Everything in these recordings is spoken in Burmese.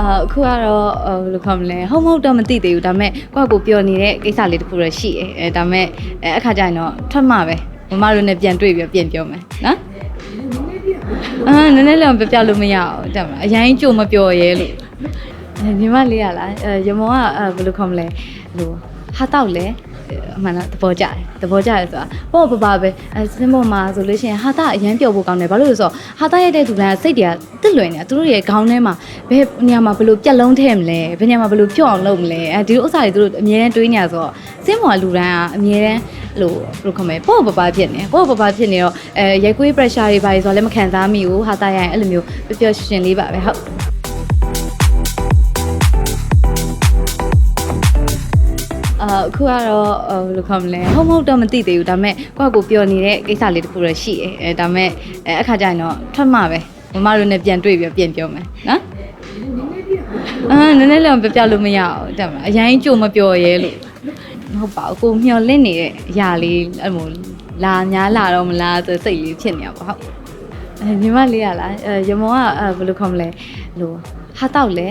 အာအခုကတော့ဟိုဘယ်လိုခေါ်မလဲဟုတ်မဟုတ်တော့မသိသေးဘူးဒါပေမဲ့ကိုယ့်ကိုယ်ပြောနေတဲ့ကိစ္စလေးတစ်ခုတော့ရှိတယ်အဲဒါပေမဲ့အဲအခါကျရင်တော့ထွက်မှပဲမမတို့နဲ့ပြန်တွေ့ပြီးတော့ပြန်ပြောမယ်နော်အာနည်းနည်းလည်းပြောပြလို့မရအောင်တက်မလားအရင်ကြိုမပြောရဲလို့အဲညီမလေးရလားအဲရမောကအဲဘယ်လိုခေါ်မလဲဟိုဟာတောက်လဲ အမှန်တော့သဘောကျတယ်သဘောကျတယ်ဆိုတာပေါ့ပပပဲအဲစင်းပေါ်မှာဆိုလို့ရှိရင်ဟာတာအရန်ပျော်ဖို့ကောင်းတယ်ဘာလို့လဲဆိုတော့ဟာတာရဲ့တဲ့သူတိုင်းစိတ်တွေကတစ်လွင်နေတာသူတို့ရဲ့ခေါင်းထဲမှာဘယ်နေရာမှာဘယ်လိုပြက်လုံးထဲမလဲဘယ်နေရာမှာဘယ်လိုဖြော့အောင်လုပ်မလဲအဲဒီဥစ္စာတွေသူတို့အမြဲတမ်းတွေးနေရဆိုတော့စင်းပေါ်ကလူတိုင်းကအမြဲတမ်းလို့ဘယ်လိုခေါ်မလဲပေါ့ပပဖြစ်နေပေါ့ပပဖြစ်နေတော့အဲရိုက်ကွေး pressure တွေပါဆိုတော့လည်းမခံစားမိဘူးဟာတာရရင်အဲ့လိုမျိုးပျော်ပျော်ရွှင်ရွှင်လေးပါပဲဟုတ် အာအခုကတော့ဟိုဘယ်လိုခေါ်မလဲဟုတ်မဟုတ်တော့မသိသေးဘူးဒါပေမဲ့ကိုယ့်ကိုယ်ပြောနေတဲ့ကိစ္စလေးတစ်ခုတော့ရှိတယ်အဲဒါပေမဲ့အဲအခါကျရင်တော့ထွက်မှပဲမမတို့နဲ့ပြန်တွေ့ပြီးတော့ပြန်ပြောမယ်နော်အာနည်းနည်းလည်းပြောပြလို့မရအောင်တက်မလားအရင်ကြိုမပြောရဲလို့မဟုတ်ပါဘူးကိုမျောလင့်နေတဲ့အရာလေးအဲ့လိုလာများလာတော့မလားဆိုစိတ်လေးဖြစ်နေတာပေါ့ဟုတ်အဲညီမလေးရလားအဲရမောကအဲဘယ်လိုခေါ်မလဲလို့ ဟာတောက်လဲ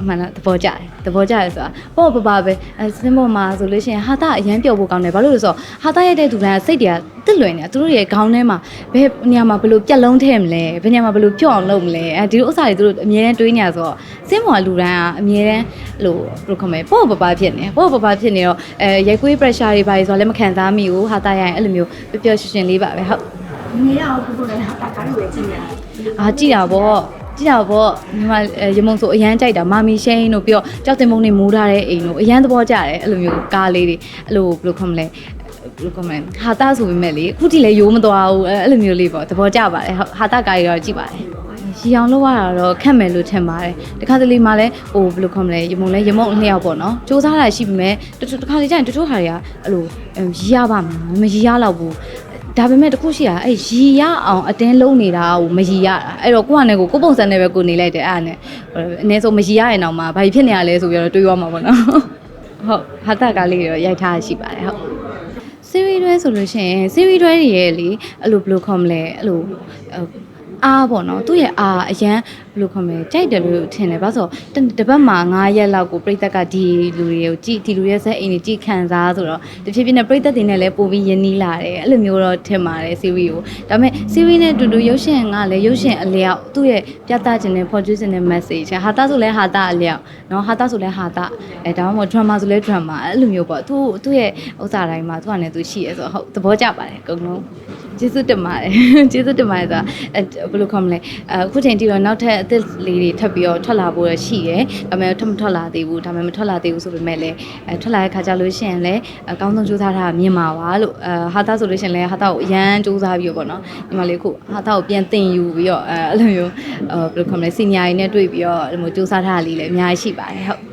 အမှန်တော့သဘောကျတယ်သဘောကျတယ်ဆိုတာပေါ့ပပပဲအဲစင်းပေါ်မှာဆိုလို့ရှိရင်ဟာတာအရန်ပျော်ဖို့ကောင်းတယ်ဘာလို့လဲဆိုတော့ဟာတာရဲ့တဲ့သူတိုင်းကစိတ်တွေကတစ်လွင်နေတာသူတို့ရဲ့ခေါင်းထဲမှာဘယ်နေရာမှာဘယ်လိုပြက်လုံးထဲမလဲဘယ်နေရာမှာဘယ်လိုဖြော့အောင်လုပ်မလဲအဲဒီလိုဥစ္စာတွေသူတို့အမြဲတမ်းတွေးနေရဆိုတော့စင်းပေါ်ကလူတိုင်းကအမြဲတမ်းလို့ဘယ်လိုခေါ်မလဲပေါ့ပပဖြစ်နေပေါ့ပပဖြစ်နေတော့အဲရိုက်ကွေး pressure တွေပါဆိုတော့လည်းမခံစားမိဘူးဟာတာရရင်အဲ့လိုမျိုးပျော်ပျော်ရွှင်ရွှင်လေးပါပဲဟုတ်နေရအောင်ကိုကိုလည်းဟာတာကားလို့ပဲကြည့်ရတယ်အာကြည့်တာပေါ့ ကြည့်တာပေါ့ညီမအဲရမုံဆိုအရန်ကြိုက်တာမာမီရှိန်တို့ပြီးတော့ကြောက်တင်မုံနေမူးထားတဲ့အိမ်တို့အရန်သဘောကျတယ်အဲ့လိုမျိုးကားလေးတွေအဲ့လိုဘယ်လိုခေါ်မလဲဘယ်လိုခေါ်မလဲဟာတာဆိုပေမဲ့လေအခုထိလည်းရိုးမသွားဘူးအဲ့လိုမျိုးလေးပေါ့သဘောကျပါတယ်ဟုတ်ဟာတာကားတွေတော့ကြည့်ပါတယ်ရီအောင်လောက်ရတာတော့ခက်မယ်လို့ထင်ပါတယ်တခါတလေမှလည်းဟိုဘယ်လိုခေါ်မလဲရမုံလဲရမုံအလျောက်ပေါ့နော်စူးစမ်းတာရှိပေမဲ့တတခါလေကျရင်တချို့ဟာတွေကအဲ့လိုရီရပါမှာမရီရတော့ဘူး ဒါပေမဲ့တခုရှိတာအဲ့ရီရအောင်အတင်းလုံးနေတာကိုမရီရတာအဲ့တော့ကိုကနဲ့ကိုကိုပုံစံနဲ့ပဲကိုနေလိုက်တယ်အဲ့ဒါနဲ့အနည်းဆုံးမရီရရင်တော့မှဘာဖြစ်နေရလဲဆိုပြီးတော့တွေးရမှာပေါ့နော်ဟုတ်ဟာတာကလေးတော့ရိုက်ထားရှိပါတယ်ဟုတ်စီရီတွဲဆိုလို့ရှိရင်စီရီတွဲတွေရဲ့လေအဲ့လိုဘယ်လိုခေါ်မလဲအဲ့လိုအားပေါ့နော်သူ့ရဲ့အားအရန် ဘယ်လိုခေါ်မလဲကြိုက်တယ်လို့ထင်တယ်ဘာလို့ဆိုတော့တစ်ပတ်မှာ9ရက်လောက်ကိုပြိသက်ကဒီလူတွေကိုကြည့်ဒီလူရဲ့ဇက်အိမ်တွေကြည့်ခံစားဆိုတော့တဖြည်းဖြည်းနဲ့ပြိသက်တွေနဲ့လည်းပို့ပြီးယဉ်နီးလာတယ်အဲ့လိုမျိုးတော့ထင်ပါတယ်စီရီကိုဒါပေမဲ့စီရီနဲ့တူတူရုပ်ရှင်ကလည်းရုပ်ရှင်အလျောက်သူ့ရဲ့ပြသခြင်းနဲ့ produce ခြင်းနဲ့ message ဟာတာဆိုလဲဟာတာအလျောက်နော်ဟာတာဆိုလဲဟာတာအဲဒါမှမဟုတ် drama ဆိုလဲ drama အဲ့လိုမျိုးပေါ့သူသူ့ရဲ့ဥစ္စာတိုင်းမှာသူကလည်းသူရှိရဲဆိုတော့ဟုတ်သဘောကျပါတယ်အကုန်လုံးကျေးဇူးတင်ပါတယ်ကျေးဇူးတင်ပါတယ်ဆိုတာအဲဘယ်လိုခေါ်မလဲအခုချိန်ထိတော့နောက်ထပ်အသစ်လေးတွေထပ်ပြီးတော့ထွက်လာဖို့ရရှိရဲဒါပေမဲ့ထပ်မထွက်လာသေးဘူးဒါပေမဲ့မထွက်လာသေးဘူးဆိုပေမဲ့လည်းအဲထွက်လာတဲ့ခါကျလို့ရှိရင်လည်းအကောင်းဆုံးစူးစမ်းထားတာမြင်ပါပါလို့အဲဟာတာဆိုလို့ရှိရင်လည်းဟာတာကိုအရန်စူးစမ်းပြီးတော့ပေါ့နော်ဒီမှာလေးခုဟာတာကိုပြန်တင်ယူပြီးတော့အဲအဲ့လိုမျိုးအဲဘယ်လိုခေါ်မလဲစီနီယာတွေနဲ့တွေ့ပြီးတော့အဲ့လိုမျိုးစူးစမ်းထားတာလေးလည်းအများကြီးရှိပါတယ်ဟုတ်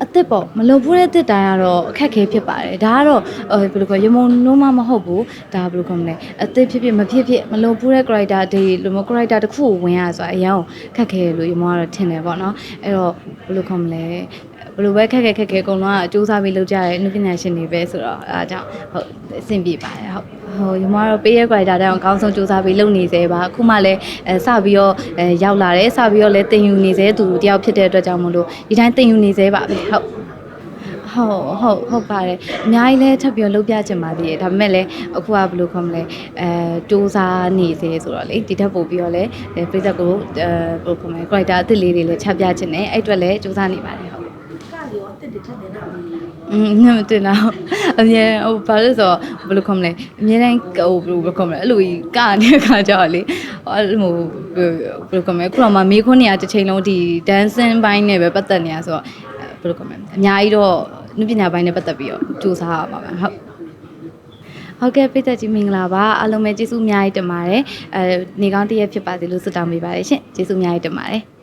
အစ်စ်ပေါ့မလုံဘူးတဲ့အစ်စ်တိုင်းကတော့အခက်ခဲဖြစ်ပါတယ်ဒါကတော့အဲဘယ်လိုခေါ်ရမုံနိုးမမဟုတ်ဘူးဒါဘယ်လိုခေါ်မလဲအစ်စ်ဖြစ်ဖြစ်မဖြစ်ဖြစ်မလုံဘူးတဲ့ character တွေလိုမျိုး character တစ်ခုကိုဝင်ရဆိုတာအရင်ကခက်ခဲလို့ရမုံကတော့ထင်တယ်ပေါ့နော်အဲ့တော့ဘယ်လိုခေါ်မလဲဘယ်လိုပဲခက်ခဲခက်ခဲအကုန်လုံးကစူးစမ်းပြီးလုပ်ကြရဲအနုပညာရှင်တွေပဲဆိုတော့အဲဒါကြောင့်ဟုတ်အဆင်ပြေပါတယ်ဟုတ် ဟိုညီမကတော့ပေးရ character တိုင်းအောင်အကောင်းဆုံးစူးစမ်းပြီးလုပ်နေသေးပါအခုမှလည်းအဲစပြီးတော့အဲရောက်လာတယ်စပြီးတော့လည်းတင်ယူနေသေးသူတယောက်ဖြစ်တဲ့အတွက်ကြောင့်မလို့ဒီတိုင်းတင်ယူနေသေးပါပဲဟုတ်ဟုတ်ဟုတ်ဟုတ်ပါတယ်အများကြီးလဲထပ်ပြီးတော့လုပ်ပြချင်ပါသေးတယ်ဒါပေမဲ့လည်းအခုကဘယ်လိုခေါ်မလဲအဲစူးစမ်းနေသေးဆိုတော့လေဒီထက်ပို့ပြီးတော့လည်းအဲပြည်သက်ကိုအဲဘယ်လိုခေါ်မလဲ character အသစ်လေးတွေလည်းချပြချင်တယ်အဲ့အတွက်လည်းစူးစမ်းနေပါတယ်ဟုတ်ကားရောတက်တက်ထက်တယ်နော်อืมငါမတင်တော့ အမြဲဟိုဘာလို့ဆိုတော့ဘယ်လိုခေါ်မလဲအမြဲတမ်းဟိုဘယ်လိုခေါ်မလဲအဲ့လိုကြီးကနေခါကြောက်လေအဲ့လိုဘယ်လိုခေါ်မလဲခုတော့မှမေခွန်းနေရတစ်ချိန်လုံးဒီ dancing ဘိုင်းနဲ့ပဲပတ်သက်နေရဆိုတော့ဘယ်လိုခေါ်မလဲအများကြီးတော့နုပညာဘိုင်းနဲ့ပတ်သက်ပြီးတော့စူးစမ်းရပါမယ်ဟုတ်ဟုတ်ကဲ့ပိတ်သက်ကြီးမင်္ဂလာပါအားလုံးပဲကျေးဇူးအများကြီးတင်ပါတယ်အဲနေကောင်းတည့်ရက်ဖြစ်ပါစေလို့ဆုတောင်းပေးပါတယ်ရှင်ကျေးဇူးအများကြီးတင်ပါတယ်